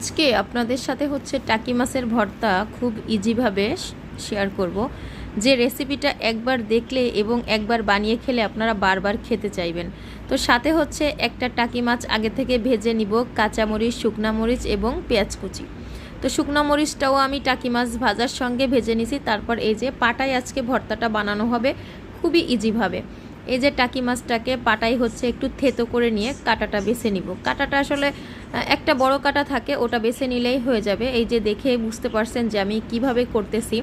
আজকে আপনাদের সাথে হচ্ছে টাকি মাছের ভর্তা খুব ইজিভাবে শেয়ার করব। যে রেসিপিটা একবার দেখলে এবং একবার বানিয়ে খেলে আপনারা বারবার খেতে চাইবেন। তো সাথে হচ্ছে একটা টাকি মাছ আগে থেকে ভেজে নিব, কাঁচামরিচ, শুকনা মরিচ এবং পেঁয়াজ কুচি। তো শুকনো মরিচটাও আমি টাকি মাছ ভাজার সঙ্গে ভেজে নিছি, তারপর এই যে পাটায় আজকে ভর্তাটা বানানো হবে, খুবই ইজিভাবে এই যে টাকি মাছটাকে পাটাই হচ্ছে, একটু থেতো করে নিয়ে কাটাটা বেছে নিব। কাটাটা আসলে একটা বড় কাটা থাকে, ওটা বেছে নিলেই হয়ে যাবে। এই যে দেখে বুঝতে পারছেন যে আমি কীভাবে করতেছি।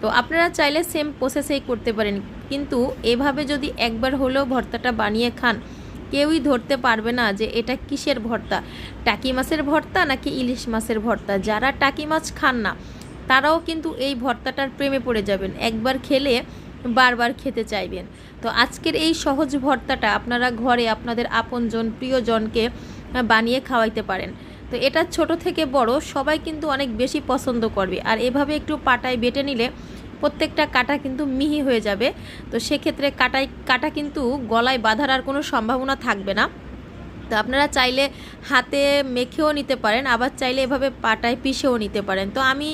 তো আপনারা চাইলে সেম প্রসেসেই করতে পারেন। কিন্তু এভাবে যদি একবার হলেও ভর্তাটা বানিয়ে খান, কেউই ধরতে পারবে না যে এটা কিসের ভর্তা? টাকি মাছের ভর্তা নাকি ইলিশ মাছের ভর্তা? যারা টাকি মাছ খান না, তারাও কিন্তু এই ভর্তাটার প্রেমে পড়ে যাবেন। একবার খেলে বারবার খেতে চাইবেন। তো আজকের এই সহজ ভর্তাটা আপনারা ঘরে আপনাদের আপনজন, প্রিয়জনকে বানিয়ে খাওয়াইতে পারেন। তো এটা ছোট থেকে বড়, সবাই কিন্তু অনেক বেশি পছন্দ করবে। আর এভাবে একটু পাটায় বেটে নিলে প্রত্যেকটা কাটা কিন্তু মিহি হয়ে যাবে। তো সেক্ষেত্রে কাটাই কাটা কিন্তু গলায় বাঁধার আর কোনো সম্ভাবনা থাকবে না। তো আপনারা চাইলে হাতে মেখেও নিতে পারেন, আবার চাইলে এভাবে পাটায় পিষেও নিতে পারেন। তো আমি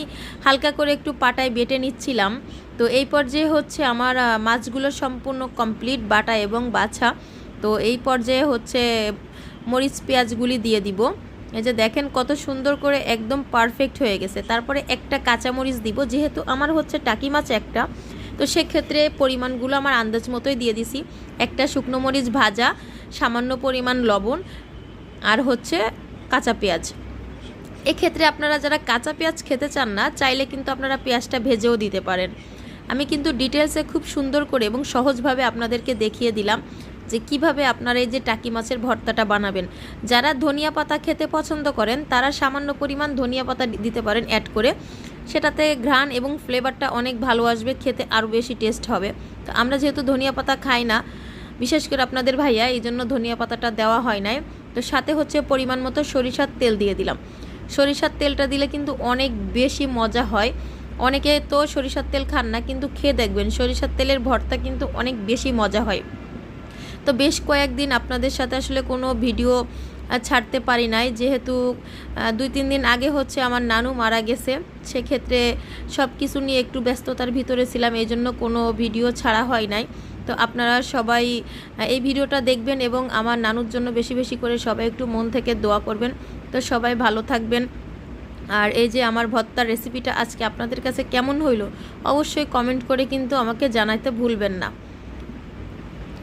হালকা করে একটু পাটায় বেটে নিচ্ছিলাম। তো এই পর্যায়ে হচ্ছে আমার মাছগুলো সম্পূর্ণ কমপ্লিট বাটা এবং বাছা। তো এই পর্যায়ে হচ্ছে মরিচ, পেঁয়াজগুলি দিয়ে দিব। এই যে দেখেন কত সুন্দর করে একদম পারফেক্ট হয়ে গেছে। তারপরে একটা কাঁচামরিচ দিব, যেহেতু আমার হচ্ছে টাকি মাছ একটা। তো সেক্ষেত্রে পরিমাণগুলো আমার আন্দাজ মতোই দিয়ে দিছি। একটা শুকনো মরিচ ভাজা, সামান্য পরিমাণ লবণ আর হচ্ছে কাঁচা পেঁয়াজ। এক্ষেত্রে আপনারা যারা কাঁচা পেঁয়াজ খেতে চান না, চাইলে কিন্তু আপনারা পেঁয়াজটা ভেজেও দিতে পারেন। আমি কিন্তু ডিটেলসে খুব সুন্দর করে এবং সহজভাবে আপনাদেরকে দেখিয়ে দিলাম। যে কীভাবে আপনারা এই যে টাকি মাছের ভর্তাটা বানাবেন। যারা ধনিয়া পাতা খেতে পছন্দ করেন, তারা সামান্য পরিমাণ ধনিয়া পাতা দিতে পারেন অ্যাড করে। সেটাতে ঘ্রাণ এবং ফ্লেভারটা অনেক ভালো আসবে, খেতে আরও বেশি টেস্ট হবে। তো আমরা যেহেতু ধনিয়া পাতা খাই না, বিশেষ করে আপনাদের ভাইয়া, এই জন্য ধনিয়া পাতাটা দেওয়া হয় নাই। তো সাথে হচ্ছে পরিমাণ মতো সরিষার তেল দিয়ে দিলাম। সরিষার তেলটা দিলে কিন্তু অনেক বেশি মজা হয়। অনেকে তো সরিষার তেল খান না, কিন্তু খেয়ে দেখবেন সরিষার তেলের ভর্তা কিন্তু অনেক বেশি মজা হয়। তো বেশ কয়েকদিন আপনাদের সাথে আসলে কোনো ভিডিও ছাড়তে পারি নাই। যেহেতু দুই তিন দিন আগে হচ্ছে আমার নানু মারা গেছে, সেক্ষেত্রে সব কিছু নিয়ে একটু ব্যস্ততার ভিতরে ছিলাম এই জন্য কোনো ভিডিও ছাড়া হয় নাই। তো আপনারা সবাই এই ভিডিওটা দেখবেন এবং আমার নানুর জন্য বেশি বেশি করে সবাই একটু মন থেকে দোয়া করবেন। তো সবাই ভালো থাকবেন। আর এই যে আমার ভর্তার রেসিপিটা আজকে আপনাদের কাছে কেমন হইল, অবশ্যই কমেন্ট করে কিন্তু আমাকে জানাইতে ভুলবেন না।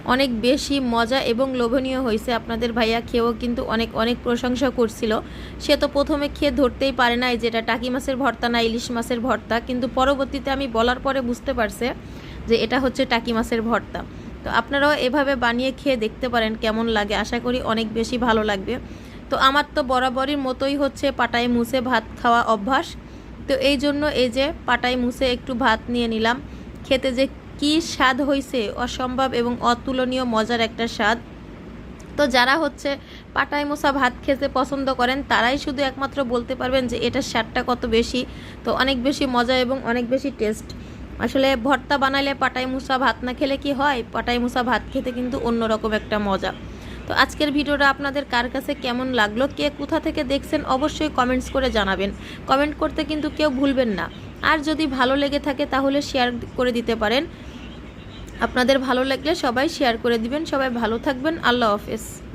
অনেক বেশি মজা এবং লোভনীয় হয়েছে আপনাদের ভাইয়া। খেয়েও কিন্তু অনেক অনেক প্রশংসা করছিল। সে তো প্রথমে খেয়ে ধরতেই পারে নাই যে এটা টাকি মাছের ভর্তা না ইলিশ মাছের ভর্তা। কিন্তু পরবর্তীতে আমি বলার পরে বুঝতে পারছে যে এটা হচ্ছে টাকি মাছের ভর্তা। তো আপনারাও এভাবে বানিয়ে খেয়ে দেখতে পারেন কেমন লাগে। আশা করি অনেক বেশি ভালো লাগবে। তো আমার তো বরাবরই মতোই হচ্ছে পাটায় মুছে ভাত খাওয়া অভ্যাস। তো এই জন্য এই যে পাটায় মুছে একটু ভাত নিয়ে নিলাম। খেতে যে কি স্বাদ হয়েছে অসম্ভব এবং অতুলনীয়, মজার একটা স্বাদ। তো যারা হচ্ছে পাটায় মোসা ভাত খেতে পছন্দ করেন, তারাই শুধু একমাত্র বলতে পারবেন যে এটার স্বাদটা কত বেশি। তো অনেক বেশি মজা এবং অনেক বেশি টেস্ট। আসলে ভর্তা বানাইলে পাটাই মুসা ভাত না খেলে কি হয়? পাটাই মুসা ভাত খেতে কিন্তু অন্যরকম একটা মজা। তো আজকের ভিডিওটা আপনাদের কার কাছে কেমন লাগল, কে কোথা থেকে দেখছেন, অবশ্যই কমেন্টস করে জানাবেন। কমেন্ট করতে কিন্তু কেউ ভুলবেন না। আর যদি ভালো লেগে থাকে তাহলে শেয়ার করে দিতে পারেন। আপনাদের ভালো লাগলে সবাই শেয়ার করে দিবেন। সবাই ভালো থাকবেন। আল্লাহ হাফেজ।